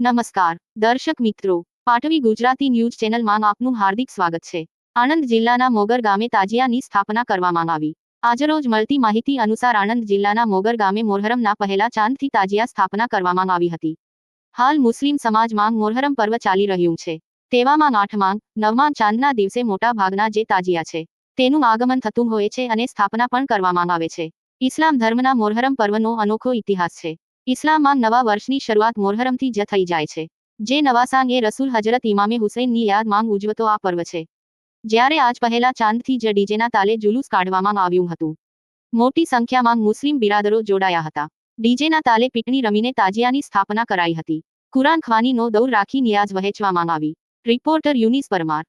નમસ્કાર, દર્શક મિત્રો. પાટવી ગુજરાતી ન્યૂઝ ચેનલમાં આપનું હાર્દિક સ્વાગત છે. આણંદ જિલ્લાના મોગર ગામે તાજિયાની સ્થાપના કરવામાં આવી. આજરોજ મળતી માહિતી અનુસાર આણંદ જિલ્લાના મોગર ગામે મોહરમના પહેલા ચાંદથી તાજિયા સ્થાપના કરવામાં આવી હતી. હાલ મુસ્લિમ સમાજમાં મોહરમ પર્વ ચાલી રહ્યું છે. તેવામાં આઠમાં, નવમાં ચાંદના દિવસે મોટા ભાગના જે તાજિયા છે, તેનું આગમન થતું હોય છે અને સ્થાપના પણ કરવામાં આવે છે. ઇસ્લામ ધર્મના મોહરમ પર્વનો અનોખો ઇતિહાસ છે. ઇસ્લામમાં નવા વર્ષની શરૂઆત મોહરમથી જ થઈ જાય છે. જે નવાસાંગ એ રસૂલ હજરત ઇમામે હુસૈનની યાદમાં ઉજવતો આ પર્વ છે. જ્યારે આજ પહેલા ચાંદથી જ ડીજેના તાલે જુલુસ કાઢવામાં આવ્યું હતું. મોટી સંખ્યામાં મુસ્લિમ બિરાદરો જોડાયા હતા. ડીજેના તાલે પીટણી રમીને તાજિયાની સ્થાપના કરાઈ હતી. કુરાન ખવાનીનો દૌર રાખી નિયાઝ વહેંચવામાં આવી. રિપોર્ટર યુનિસ પરમાર.